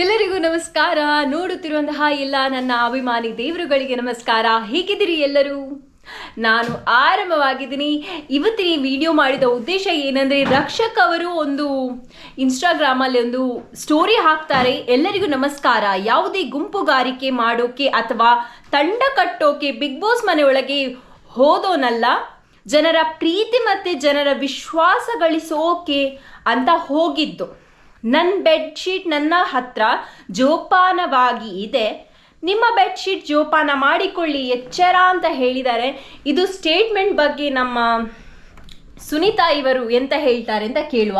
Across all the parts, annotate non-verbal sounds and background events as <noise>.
ಎಲ್ಲರಿಗೂ ನಮಸ್ಕಾರ. ನೋಡುತ್ತಿರುವಂತಹ ಎಲ್ಲ ನನ್ನ ಅಭಿಮಾನಿ ದೇವರುಗಳಿಗೆ ನಮಸ್ಕಾರ. ಹೇಗಿದ್ದೀರಿ ಎಲ್ಲರೂ? ನಾನು ಆರಂಭವಾಗಿದ್ದೀನಿ ಇವತ್ತಿನ ವಿಡಿಯೋ ಮಾಡಿದ ಉದ್ದೇಶ ಏನಂದರೆ ರಕ್ಷಕ್ ಅವರು ಒಂದು ಇನ್ಸ್ಟಾಗ್ರಾಮಲ್ಲಿ ಒಂದು ಸ್ಟೋರಿ ಹಾಕ್ತಾರೆ. ಎಲ್ಲರಿಗೂ ನಮಸ್ಕಾರ. ಯಾವುದೇ ಗುಂಪುಗಾರಿಕೆ ಮಾಡೋಕೆ ಅಥವಾ ತಂಡ ಕಟ್ಟೋಕೆ ಬಿಗ್ ಬಾಸ್ ಮನೆಯೊಳಗೆ ಹೋದೋನಲ್ಲ, ಜನರ ಪ್ರೀತಿ ಮತ್ತು ಜನರ ವಿಶ್ವಾಸ ಗಳಿಸೋಕೆ ಅಂತ ಹೋಗಿದ್ದು. ನನ್ನ ಬೆಡ್ಶೀಟ್ ನನ್ನ ಹತ್ರ ಜೋಪಾನವಾಗಿ ಇದೆ. ನಿಮ್ಮ ಬೆಡ್ಶೀಟ್ ಜೋಪಾನ ಮಾಡಿಕೊಳ್ಳಿ, ಎಚ್ಚರ ಅಂತ ಹೇಳಿದ್ದಾರೆ ಇದು ಸ್ಟೇಟ್ಮೆಂಟ್ ಬಗ್ಗೆ ನಮ್ಮ ಸುನೀತಾ ಇವರು ಎಂತ ಹೇಳ್ತಾರೆ ಅಂತ ಕೇಳುವ.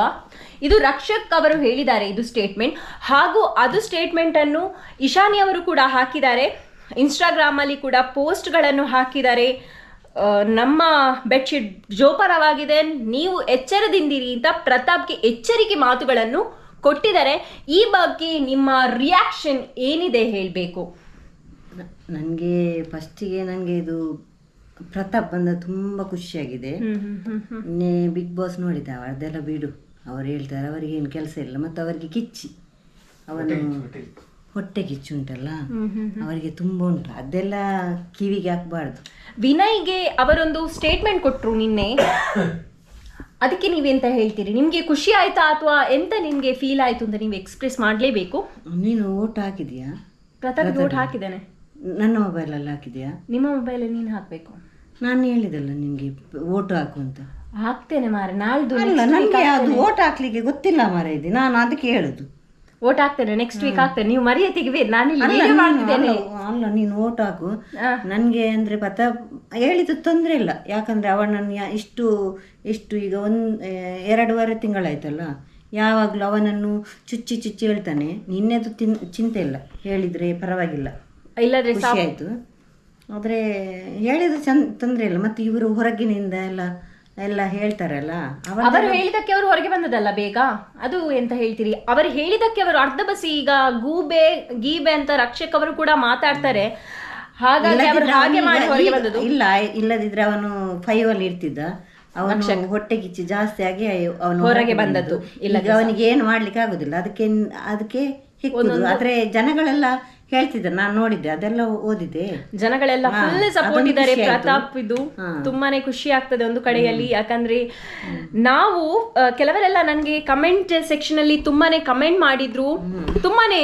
ಇದು ರಕ್ಷಕ್ ಅವರು ಹೇಳಿದ್ದಾರೆ ಇದು ಸ್ಟೇಟ್ಮೆಂಟ್. ಹಾಗೂ ಅದು ಸ್ಟೇಟ್ಮೆಂಟನ್ನು ಇಶಾನಿ ಅವರು ಕೂಡ ಹಾಕಿದ್ದಾರೆ. ಇನ್ಸ್ಟಾಗ್ರಾಮಲ್ಲಿ ಕೂಡ ಪೋಸ್ಟ್ಗಳನ್ನು ಹಾಕಿದ್ದಾರೆ. ನಮ್ಮ ಬೆಡ್ಶೀಟ್ ಜೋಪಾನವಾಗಿದೆ. ನೀವು ಎಚ್ಚರದಿಂದಿರಿ ಅಂತ ಪ್ರತಾಪ್ಗೆ ಎಚ್ಚರಿಕೆ ಮಾತುಗಳನ್ನು ಕೊಟ್ಟಿದ್ದಾರೆ. ಈ ಬಗ್ಗೆ ನಿಮ್ಮ ರಿಯಾಕ್ಷನ್ ಏನಿದೆ ಹೇಳಬೇಕು? ನನಗೆ ಫಸ್ಟಿಗೆ ನನಗೆ ಇದು ಪ್ರತಾಪ್ ಬಂದ ತುಂಬ ಖುಷಿಯಾಗಿದೆ. ನಿನ್ನೆ ಬಿಗ್ ಬಾಸ್ ನೋಡಿದ್ದೆ ಅದೆಲ್ಲ ಬಿಡು. ಅವ್ರು ಹೇಳ್ತಾರೆ ಅವರಿಗೆ ಏನು ಕೆಲಸ ಇಲ್ಲ. ಮತ್ತು ಅವರಿಗೆ ಕಿಚ್ಚಿ. ಅವನು ಹೊಟ್ಟೆ ಕಿಚ್ಚು ಉಂಟಲ್ಲ? ಅವರಿಗೆ ತುಂಬ ಉಂಟು. ಅದೆಲ್ಲ ಕಿವಿಗೆ ಹಾಕ್ಬಾರ್ದು. ವಿನಯ್ಗೆ ಅವರೊಂದು ಸ್ಟೇಟ್ಮೆಂಟ್ ಕೊಟ್ಟರು ನಿನ್ನೆ. <coughs> ಅದಕ್ಕೆ ನೀವೆಂತ ಹೇಳ್ತೀರಿ? ನಿಮಗೆ ಖುಷಿ ಆಯ್ತಾ ಅಥವಾ ಎಂತ ನಿಮಗೆ ಫೀಲ್ ಆಯ್ತು ಅಂತ ನೀವು ಎಕ್ಸ್ಪ್ರೆಸ್ ಮಾಡಲೇಬೇಕು? ನೀನು ಓಟ್ ಹಾಕಿದ್ಯಾ? ಪ್ರತಾಪ್ ಓಟ್ ಹಾಕಿದ್ದೇನೆ. ನನ್ನ ಮೊಬೈಲಲ್ಲಿ ಹಾಕಿದ್ಯಾ? ನಿಮ್ಮ ಮೊಬೈಲ್ ನೀನು ಹಾಕಬೇಕು. ನಾನು ಹೇಳಿದಲ್ಲ ನಿಮಗೆ ಓಟು ಹಾಕು ಅಂತ. ಹಾಕ್ತೇನೆ ಮಾರೆ ನಾಳ್ದು ಅಲ್ಲ ನನಗೆ ಅದು ಓಟ್ ಹಾಕ್ಲಿಕ್ಕೆ ಗೊತ್ತಿಲ್ಲ ಮಾರೆ ಇದೆ. ನಾನು ಅದಕ್ಕೆ ಹೇಳುದು. ಓಟ್ ಹಾಕ್ತೇನೆ ನೆಕ್ಸ್ಟ್ ವೀಕ್ ಹಾಕ್ತೇನೆ. ನೀವು ಮರೆಯ ತೆಗಿವೆ ನಾನು ಇಲ್ಲಿ ಅಲ್ಲ, ನೀನು- ಮಾಡ್ತಿದ್ದೇನೆ. ಅಲ್ಲ, ಅಲ್ಲ ನೀನು ಓಟ್ ಹಾಕು. ನನಗೆ ಅಂದರೆ ಪತ ಹೇಳಿದ್ದು ತೊಂದರೆ ಇಲ್ಲ. ಯಾಕಂದರೆ ಅವನನ್ನು ಇಷ್ಟು ಇಷ್ಟು ಈಗ ಒಂದು ಎರಡೂವರೆ ತಿಂಗಳಾಯ್ತಲ್ಲ ಯಾವಾಗಲೂ ಅವನನ್ನು ಚುಚ್ಚಿ ಚುಚ್ಚಿ ಹೇಳ್ತಾನೆ. ನಿನ್ನೆದು ತಿನ್ ಚಿಂತೆ ಇಲ್ಲ. ಹೇಳಿದರೆ ಪರವಾಗಿಲ್ಲ. ಇಲ್ಲದ್ರೆ ಖುಷಿ ಆಯಿತು. ಆದರೆ ಹೇಳಿದ್ರೆ ಚಂದ ತೊಂದರೆ ಇಲ್ಲ. ಮತ್ತು ಇವರು ಹೊರಗಿನಿಂದ ಎಲ್ಲ ಎಲ್ಲ ಹೇಳ್ತಾರಲ್ಲ ಅವ ಅವರು ಹೇಳಿದಕ್ಕೆ ಅವರು ಹೊರಗೆ ಬಂದದಲ್ಲ ಬೇಗ? ಅದು ಎಂತ ಹೇಳ್ತೀರಿ? ಅವರು ಹೇಳಿದಕ್ಕೆ ಅವರು ಅರ್ಧ ಬಸಿ ಈಗ ಗೂಬೆ ಗೀಬೆ ಅಂತ ರಕ್ಷಕ್ ಅವರು ಕೂಡ ಮಾತಾಡ್ತಾರೆ. ಹಾಗಾಗಿ ಅವರು ಹಾಗೆ ಮಾಡಿ ಹೊರಗೆ ಈಗ- ಬಂದದ್ದು. ಇಲ್ಲ ಇಲ್ಲದಿದ್ರೆ ಅವನು ಫೈವ್ ಅಲ್ಲಿ ಇರ್ತಿದ್ದ. ಅವನು ಹೊಟ್ಟೆ ಕಿಚ್ಚಿ ಜಾಸ್ತಿ ಆಗಿ ಅವನು ಹೊರಗೆ ಬಂದದ್ದು. ಇಲ್ಲ ಅವನಿಗೆ ಏನು ಮಾಡ್ಲಿಕ್ಕೆ ಆಗುದಿಲ್ಲ ಅದಕ್ಕೆ ಅದಕ್ಕೆ ಹಿಕ್ಕುದು ಆದ್ರೆ ಜನಗಳೆಲ್ಲ ಹೇಳ್ತಿದ್ದಾರೆ ನಾನು ನೋಡಿದ್ದೆ ಅದೆಲ್ಲ ಓದಿದೆ ಜನಗಳೆಲ್ಲ ಫುಲ್ ಸಪೋರ್ಟ್ ಇದ್ದಾರೆ ಪ್ರತಾಪ್ ಇದು ತುಂಬಾನೇ ಖುಷಿ ಆಗ್ತದೆ ಒಂದು ಕಡೆಯಲ್ಲಿ ಯಾಕಂದ್ರೆ ನಾವು ಕೆಲವರೆಲ್ಲ ನನಗೆ ಕಮೆಂಟ್ ಸೆಕ್ಷನ್ ಅಲ್ಲಿ ತುಂಬಾನೇ ಕಮೆಂಟ್ ಮಾಡಿದ್ರು. ತುಂಬಾನೇ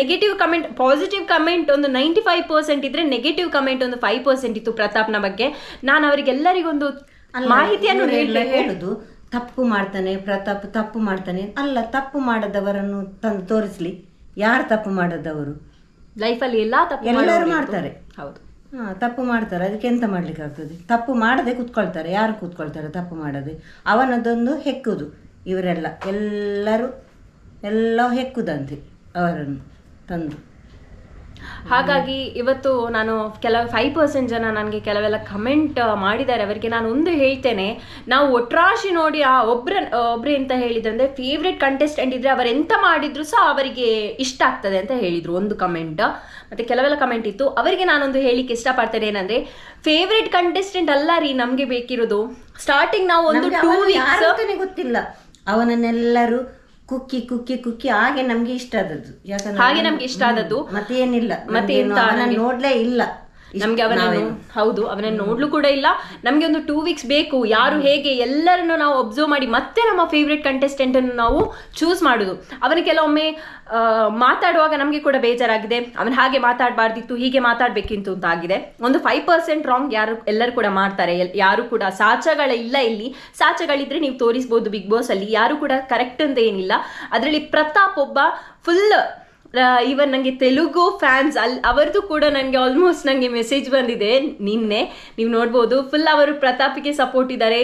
ನೆಗೆಟಿವ್ ಕಮೆಂಟ್ ಪಾಸಿಟಿವ್ ಕಮೆಂಟ್ ಒಂದು ನೈಂಟಿ ಫೈವ್ ಪರ್ಸೆಂಟ್ ಇದ್ರೆ ನೆಗೆಟಿವ್ ಕಮೆಂಟ್ ಒಂದು ಫೈವ್ ಪರ್ಸೆಂಟ್ ಇತ್ತು ಪ್ರತಾಪ್ನ ಬಗ್ಗೆ. ನಾನು ಅವರಿಗೆಲ್ಲರಿಗೊಂದು ಮಾಹಿತಿಯನ್ನು ಹೇಳುದು ತಪ್ಪು ಮಾಡ್ತಾನೆ ಪ್ರತಾಪ್ ತಪ್ಪು ಮಾಡ್ತಾನೆ. ಅಲ್ಲ ತಪ್ಪು ಮಾಡದವರನ್ನು ತಂದು ತೋರಿಸ್ಲಿ. ಯಾರು ತಪ್ಪು ಮಾಡದವರು? ಲೈಫಲ್ಲಿ ಎಲ್ಲ ತಪ್ಪು ಎಲ್ಲರೂ ಮಾಡ್ತಾರೆ. ಹೌದು. ಹಾ ತಪ್ಪು ಮಾಡ್ತಾರೆ. ಅದಕ್ಕೆ ಎಂತ ಮಾಡ್ಲಿಕ್ಕೆ ಆಗ್ತದೆ? ತಪ್ಪು ಮಾಡದೆ ಕೂತ್ಕೊಳ್ತಾರೆ. ಯಾರು ಕೂತ್ಕೊಳ್ತಾರೆ ತಪ್ಪು ಮಾಡದೆ? ಅವನದೊಂದು ಹೆಕ್ಕುದು ಇವರೆಲ್ಲ. ಎಲ್ಲರೂ ಎಲ್ಲ ಹೆಕ್ಕುದಂತೆ ಅವರನ್ನು ತಂದು. ಹಾಗಾಗಿ ಇವತ್ತು ನಾನು ಕೆಲವು ಫೈವ್ ಪರ್ಸೆಂಟ್ ಜನ ನನಗೆ ಕೆಲವೆಲ್ಲ ಕಮೆಂಟ್ ಮಾಡಿದ್ದಾರೆ. ಅವರಿಗೆ ನಾನು ಒಂದು ಹೇಳ್ತೇನೆ ನಾವು ಒಟ್ರಾಶಿ ನೋಡಿ ಆ ಒಬ್ರ ಒಬ್ರು ಎಂತ ಹೇಳಿದ್ರಂದ್ರೆ ಫೇವ್ರೆಟ್ ಕಂಟೆಸ್ಟೆಂಟ್ ಇದ್ರೆ ಅವರು ಎಂತ ಮಾಡಿದ್ರು ಸಹ ಅವರಿಗೆ ಇಷ್ಟ ಆಗ್ತದೆ ಅಂತ ಹೇಳಿದ್ರು ಒಂದು ಕಮೆಂಟ್ ಮತ್ತೆ ಕೆಲವೆಲ್ಲ ಕಮೆಂಟ್ ಇತ್ತು. ಅವರಿಗೆ ನಾನೊಂದು ಹೇಳಿಕ್ಕೆ ಇಷ್ಟಪಡ್ತೇನೆ ಏನಂದ್ರೆ ಫೇವ್ರೆಟ್ ಕಂಟೆಸ್ಟೆಂಟ್ ಅಲ್ಲ ರೀ ನಮಗೆ ಬೇಕಿರೋದು. ಸ್ಟಾರ್ಟಿಂಗ್ ನಾವು ಒಂದು ಟೂ ವೀಕ್ಸ್ ಗೊತ್ತಿಲ್ಲ. ಅವನನ್ನೆಲ್ಲರೂ ಕುಕ್ಕಿ ಕುಕ್ಕಿ ಕುಕ್ಕಿ ಹಾಗೆ ನಮ್ಗೆ ಇಷ್ಟ ಆದದ್ದು. ಯಾಕಂದ್ರೆ ಹಾಗೆ ನಮ್ಗೆ ಇಷ್ಟ ಆದದ್ದು. ಮತ್ತೇನಿಲ್ಲ. ಮತ್ತೆ ನೋಡ್ಲೇ ಇಲ್ಲ. ನಮ್ಗೆ ಅವನನ್ನು ಹೌದು ಅವನನ್ನು ನೋಡ್ಲು ಕೂಡ ಇಲ್ಲ. ನಮ್ಗೆ ಒಂದು ಟೂ ವೀಕ್ಸ್ ಬೇಕು. ಯಾರು ಹೇಗೆ ಎಲ್ಲರನ್ನು ನಾವು ಅಬ್ಸರ್ವ್ ಮಾಡಿ ಮತ್ತೆ ನಮ್ಮ ಫೇವ್ರೆಟ್ ಕಂಟೆಸ್ಟೆಂಟ್ ಅನ್ನು ನಾವು ಚೂಸ್ ಮಾಡುದು. ಅವನ ಕೆಲವೊಮ್ಮೆ ಮಾತಾಡುವಾಗ ನಮಗೆ ಕೂಡ ಬೇಜಾರಾಗಿದೆ. ಅವನು ಹಾಗೆ ಮಾತಾಡಬಾರ್ದಿತ್ತು ಹೀಗೆ ಮಾತಾಡ್ಬೇಕಿತ್ತು ಅಂತ ಆಗಿದೆ ಒಂದು ಫೈವ್ ಪರ್ಸೆಂಟ್ ರಾಂಗ್ ಯಾರು ಎಲ್ಲರೂ ಕೂಡ ಮಾಡ್ತಾರೆ. ಯಾರು ಕೂಡ ಸಾಚಗಳ ಇಲ್ಲ ಇಲ್ಲಿ. ಸಾಚಗಳಿದ್ರೆ ನೀವು ತೋರಿಸ್ಬೋದು ಬಿಗ್ ಬಾಸ್ ಅಲ್ಲಿ. ಯಾರು ಕೂಡ ಕರೆಕ್ಟ್ ಅಂತ ಏನಿಲ್ಲ. ಅದರಲ್ಲಿ ಪ್ರತಾಪ್ ಒಬ್ಬ ಫುಲ್ ಇವನ್ ನನಗೆ ತೆಲುಗು ಫ್ಯಾನ್ಸ್ ಅಲ್ಲಿ ಅವ್ರದ್ದು ಕೂಡ ನನಗೆ ಆಲ್ಮೋಸ್ಟ್ ನನಗೆ ಮೆಸೇಜ್ ಬಂದಿದೆ ನಿನ್ನೆ. ನೀವು ನೋಡ್ಬೋದು ಫುಲ್ ಅವರು ಪ್ರತಾಪಿಗೆ ಸಪೋರ್ಟ್ ಇದ್ದಾರೆ.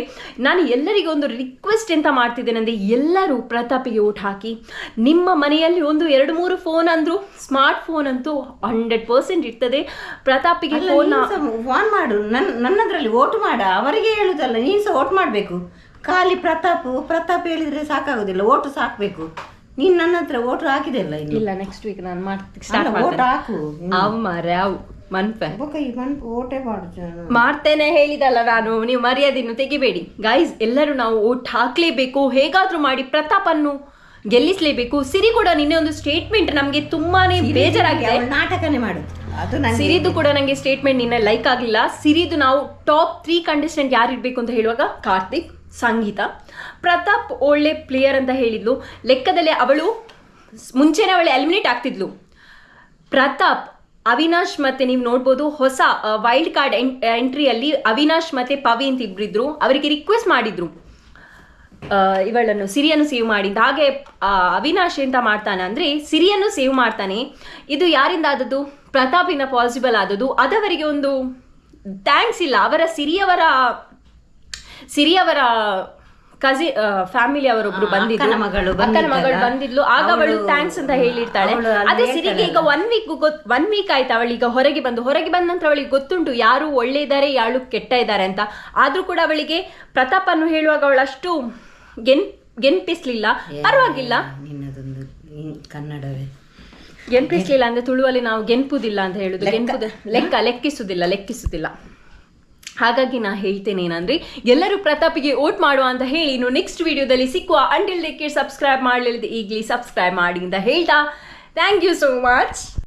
ನಾನು ಎಲ್ಲರಿಗೂ ಒಂದು ರಿಕ್ವೆಸ್ಟ್ ಎಂತ ಮಾಡ್ತಿದ್ದೇನೆ ಅಂದರೆ ಎಲ್ಲರೂ ಪ್ರತಾಪಿಗೆ ಊಟ ಹಾಕಿ ನಿಮ್ಮ ಮನೆಯಲ್ಲಿ ಒಂದು ಎರಡು ಮೂರು ಫೋನ್ ಅಂದ್ರು ಸ್ಮಾರ್ಟ್ ಫೋನ್ ಅಂತೂ ಹಂಡ್ರೆಡ್ ಪರ್ಸೆಂಟ್ ಇರ್ತದೆ. ಪ್ರತಾಪಿಗೆ ಫೋನ್ ಸಹ ಮಾಡು. ನನ್ನ ನನ್ನದ್ರಲ್ಲಿ ಓಟ್ ಮಾಡ. ಅವರಿಗೆ ಹೇಳುದಲ್ಲ ನೀನು ಸಹ ಓಟ್ ಮಾಡಬೇಕು. ಖಾಲಿ ಪ್ರತಾಪ್ ಪ್ರತಾಪ್ ಹೇಳಿದ್ರೆ ಸಾಕಾಗೋದಿಲ್ಲ ಓಟು ಸಾಕ್ಬೇಕು. ನೀನ್ ನನ್ನ ಹತ್ರ ಓಟ್ ಹಾಕಿದೆಲ್ಲ ಇನ್ನು? ಇಲ್ಲ ನೆಕ್ಸ್ಟ್ ವೀಕ್ ನಾನು ಮಾಡ್ತೀನಿ. ಸ್ಟಾರ್ಟ್ ಓಟ್ ಹಾಕು ಅವ್ ಮನ್ಪೆ ಓಟೇ ಮಾಡು ಜನ. ಮಾಡ್ತೇನೆ ಹೇಳಿದಲ್ಲ ನಾನು. ನೀವು ಮರ್ಯಾದೆಯನ್ನು ತೆಗಿಬೇಡಿ. ಗೈಸ್ ಎಲ್ಲರೂ ನಾವು ಓಟ್ ಹಾಕ್ಲೇಬೇಕು. ಹೇಗಾದ್ರೂ ಮಾಡಿ ಪ್ರತಾಪನ್ನು ಗೆಲ್ಲಿಸ್ಲೇಬೇಕು. ಸಿರಿ ಕೂಡ ನಿನ್ನೆ ಒಂದು ಸ್ಟೇಟ್ಮೆಂಟ್ ನಮಗೆ ತುಂಬಾನೇ ಬೇಜಾರಾಗಿದೆ. ನಾಟಕನೇ ಮಾಡುದು ಸಿರಿದು ಕೂಡ ನನಗೆ ಸ್ಟೇಟ್ಮೆಂಟ್ ನಿನ್ನೆ ಲೈಕ್ ಆಗಲಿಲ್ಲ ಸಿರಿದು ನಾವು ಟಾಪ್ ತ್ರೀ ಕಂಟೆಸ್ಟೆಂಟ್ ಯಾರು ಇರ್ಬೇಕು ಅಂತ ಹೇಳುವಾಗ? ಕಾರ್ತಿಕ್. ಸಂಗೀತ. ಪ್ರತಾಪ್ ಒಳ್ಳೆ ಪ್ಲೇಯರ್ ಅಂತ ಹೇಳಿದ್ಲು. ಲೆಕ್ಕದಲ್ಲಿ ಅವಳು ಮುಂಚೆನೇ ಅವಳು ಎಲಿಮಿನೇಟ್ ಆಗ್ತಿದ್ಲು. ಪ್ರತಾಪ್, ಅವಿನಾಶ್ ಮತ್ತೆ ನೀವು ನೋಡ್ಬೋದು ಹೊಸ ವೈಲ್ಡ್ ಕಾರ್ಡ್ ಎಂಟ್ರಿಯಲ್ಲಿ ಅವಿನಾಶ್ ಮತ್ತೆ ಪವಿ ಅಂತ ಇಬ್ಬರಿದ್ರು ಅವರಿಗೆ ರಿಕ್ವೆಸ್ಟ್ ಮಾಡಿದ್ರು. ಇವಳನ್ನು ಸಿರಿಯನ್ನು ಸೇವ್ ಮಾಡಿ ಅಂತ. ಹಾಗೆ ಅವಿನಾಶ್ ಎಂತ ಮಾಡ್ತಾನೆ ಅಂದ್ರೆ ಸಿರಿಯನ್ನು ಸೇವ್ ಮಾಡ್ತಾನೆ. ಇದು ಯಾರಿಂದ ಆದದ್ದು ಪ್ರತಾಪಿನ ಪಾಸಿಬಲ್ ಆದದ್ದು. ಅದವರಿಗೆ ಒಂದು ಥ್ಯಾಂಕ್ಸ್ ಇಲ್ಲ. ಅವರ ಸಿರಿಯವರ ಸಿರಿಯವರ ಕಸಿ ಫ್ಯಾಮಿಲಿ ಅವರೊಬ್ರು ಬಂದಿದ್ರು ಅಕ್ಕನ ಮಗಳು ಅಕ್ಕನ ಮಗಳು ಬಂದಿದ್ಲು. ಆಗ ಅವಳು ಥ್ಯಾಂಕ್ಸ್ ಅಂತ ಹೇಳಿರ್ತಾಳೆ. ಅದೇ ಸಿರಿಗೆ ಈಗ. ಒನ್ ವೀಕ್ ಒನ್ ವೀಕ್ ಆಯ್ತು ಅವಳೀಗ ಹೊರಗೆ ಬಂದು. ಹೊರಗೆ ಬಂದ ನಂತರ ಅವಳಿಗೆ ಗೊತ್ತುಂಟು ಯಾರು ಒಳ್ಳೆ ಇದ್ದಾರೆ ಯಾಳು ಕೆಟ್ಟ ಇದ್ದಾರೆ ಅಂತ. ಆದ್ರೂ ಕೂಡ ಅವಳಿಗೆ ಪ್ರತಾಪನ್ನು ಹೇಳುವಾಗ ಅವಳಷ್ಟು ಗೆನ್ ಗೆನ್ಪಿಸ್ಲಿಲ್ಲ. ಪರವಾಗಿಲ್ಲ. ನಿನ್ನದೊಂದು ಕನ್ನಡವೇ. ಗೆನ್ಪಿಸ್ಲಿಲ್ಲ ಅಂದ್ರೆ ತುಳುವಲ್ಲಿ ನಾವು ಗೆನ್ಪುದಿಲ್ಲ ಅಂತ ಹೇಳುದು. ಗೆನ್ಪುದ ಲೆಕ್ಕ ಲೆಕ್ಕಿಸುದಿಲ್ಲ ಲೆಕ್ಕಿಸುದಿಲ್ಲ. ಹಾಗಾಗಿ ನಾ ಹೇಳ್ತೇನೆ ಏನಂದ್ರೆ, ಎಲ್ಲರೂ ಪ್ರತಾಪಿಗೆ ಓಟ್ ಮಾಡುವ ಅಂತ ಹೇಳಿ ಇನ್ನು ನೆಕ್ಸ್ಟ್ ವಿಡಿಯೋದಲ್ಲಿ ಸಿಕ್ಕುವ ಅಂಟಿಲ್ ಲೆಕ್ಕಿ ಸಬ್ಸ್ಕ್ರೈಬ್ ಮಾಡಲಿಲ್ಲದೆ ಈಗಲೇ ಸಬ್ಸ್ಕ್ರೈಬ್ ಮಾಡಿ ಅಂತ ಹೇಳ್ತಾ. Thank you so much